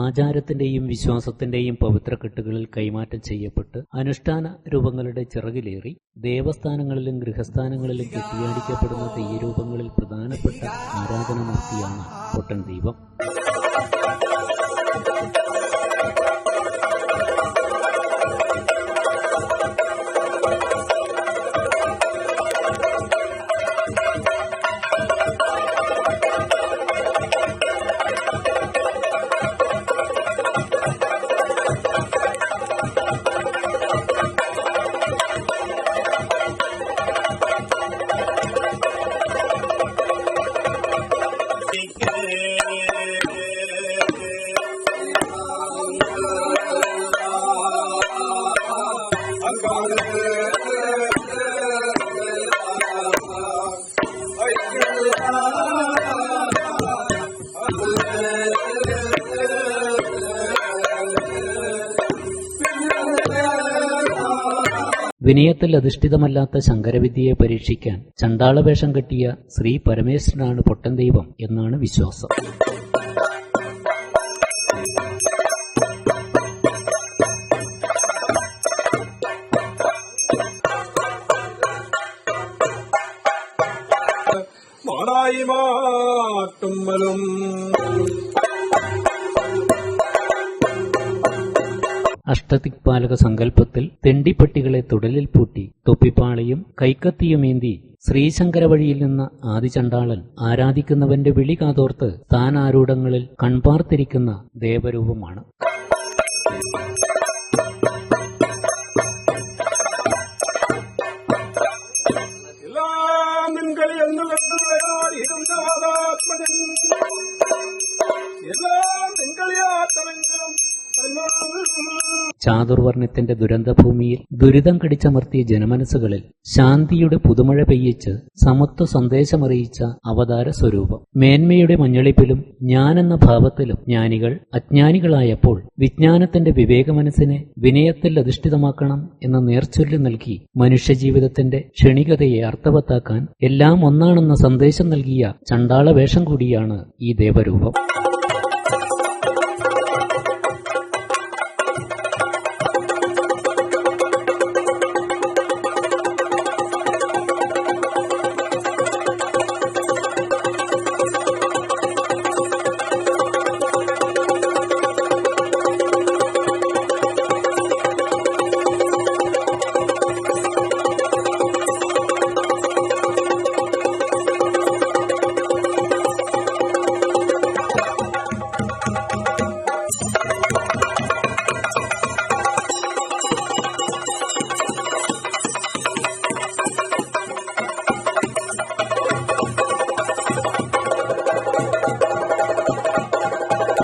ആചാരത്തിന്റെയും വിശ്വാസത്തിന്റെയും പവിത്രക്കെട്ടുകളിൽ കൈമാറ്റം ചെയ്യപ്പെട്ട് അനുഷ്ഠാന രൂപങ്ങളുടെ ചിറകിലേറി ദേവസ്ഥാനങ്ങളിലും ഗൃഹസ്ഥാനങ്ങളിലും കെട്ടിയാടിക്കപ്പെടുന്ന തെയ്യരൂപങ്ങളിൽ പ്രധാനപ്പെട്ട ആരാധനാമൂർത്തിയാണ് പൊട്ടൻ ദൈവം. Hare വിനയത്തിൽ അധിഷ്ഠിതമല്ലാത്ത ശങ്കരവിദ്യയെ പരീക്ഷിക്കാൻ ചണ്ടാളവേഷം കെട്ടിയ ശ്രീ പരമേശ്വരനാണ് പൊട്ടൻ ദൈവം എന്നാണ് വിശ്വാസം. മാടായി മാട്ടുമ്മലും അഷ്ടദിക്പാലക സങ്കല്പത്തിൽ തെണ്ടിപ്പട്ടികളെ തുടലിൽ പൂട്ടി തൊപ്പിപ്പാളയും കൈക്കത്തിയുമേന്തി ശ്രീശങ്കര വഴിയിൽ നിന്ന് ആദിചണ്ടാളൻ ആരാധിക്കുന്നവന്റെ വിളി കാതോർത്ത് താനാരൂഢങ്ങളിൽ കൺപാർത്തിരിക്കുന്ന ദേവരൂപമാണ്. ചാതുർവർണത്തിന്റെ ദുരന്തഭൂമിയിൽ ദുരിതം കടിച്ചമർത്തിയ ജനമനസ്സുകളിൽ ശാന്തിയുടെ പുതുമഴ പെയ്യിച്ച് സമത്വ സന്ദേശമറിയിച്ച അവതാര സ്വരൂപം. മേന്മയുടെ മഞ്ഞളിപ്പിലും ഞാനെന്ന ഭാവത്തിലും ജ്ഞാനികൾ അജ്ഞാനികളായപ്പോൾ വിജ്ഞാനത്തിന്റെ വിവേകമനസ്സിനെ വിനയത്തിൽ അധിഷ്ഠിതമാക്കണം എന്ന നേർച്ചൊല്ലി നൽകി മനുഷ്യജീവിതത്തിന്റെ ക്ഷണികതയെ അർത്ഥവത്താക്കാൻ എല്ലാം ഒന്നാണെന്ന സന്ദേശം നൽകിയ ചണ്ടാള വേഷം കൂടിയാണ് ഈ ദേവരൂപം.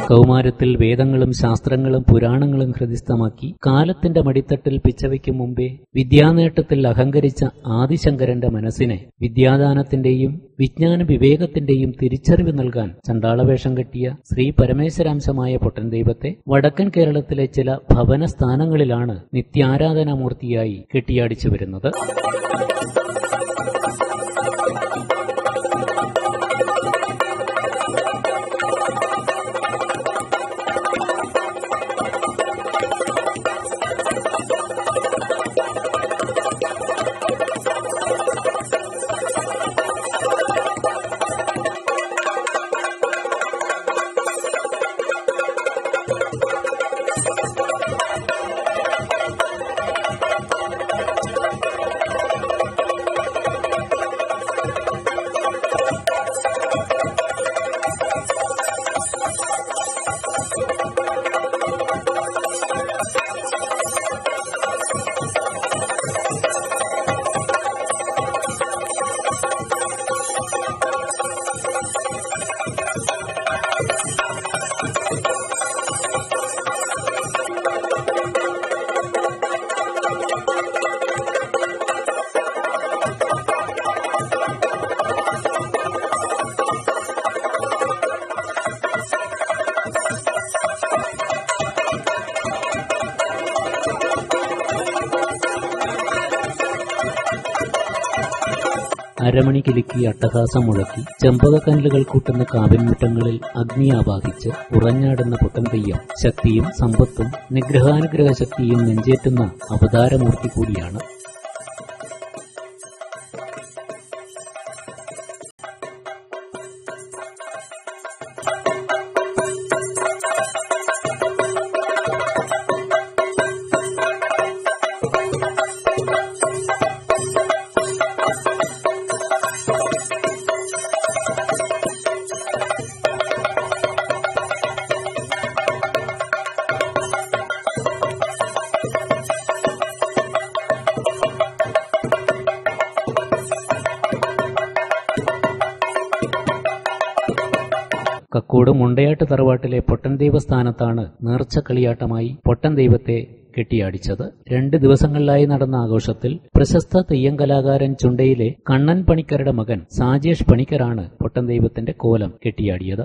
കൗമാരത്തിൽ വേദങ്ങളും ശാസ്ത്രങ്ങളും പുരാണങ്ങളും ഹൃദിസ്ഥമാക്കി കാലത്തിന്റെ മടിത്തട്ടിൽ പിച്ചവയ്ക്കും മുമ്പേ വിദ്യാനേട്ടത്തിൽ അഹങ്കരിച്ച ആദിശങ്കരന്റെ മനസ്സിനെ വിദ്യാദാനത്തിന്റെയും വിജ്ഞാന വിവേകത്തിന്റെയും തിരിച്ചറിവ് നൽകാൻ ചണ്ടാളവേഷം കെട്ടിയ ശ്രീ പരമേശ്വരാംശമായ പൊട്ടൻ ദൈവത്തെ വടക്കൻ കേരളത്തിലെ ചില ഭവന സ്ഥാനങ്ങളിലാണ് നിത്യാരാധനാമൂർത്തിയായി കെട്ടിയാടിച്ചു വരുന്നത്. അരമണി കിലുക്കി അട്ടഹാസം മുഴക്കി ചെമ്പകക്കല്ലുകൾ കൂട്ടുന്ന കാവിൻമുട്ടങ്ങളിൽ അഗ്നി ആപാദിച്ച് ഉറഞ്ഞാടുന്ന പൊട്ടൻതെയ്യം ശക്തിയും സമ്പത്തും നിഗ്രഹാനുഗ്രഹ ശക്തിയും നെഞ്ചേറ്റുന്ന അവതാരമൂർത്തി കൂടിയാണ് കക്കോട് മുണ്ടയാട്ട് തറവാട്ടിലെ പൊട്ടൻ ദൈവസ്ഥാനത്താണ് നേർച്ച കളിയാട്ടമായി പൊട്ടൻ ദൈവത്തെ കെട്ടിയാടിച്ചത്. രണ്ട് ദിവസങ്ങളിലായി നടന്ന ആഘോഷത്തിൽ പ്രശസ്ത തെയ്യം കലാകാരൻ ചുണ്ടയിലെ കണ്ണൻ പണിക്കരുടെ മകൻ സാജേഷ് പണിക്കരാണ് പൊട്ടൻ ദൈവത്തിന്റെ കോലം കെട്ടിയാടിയത്.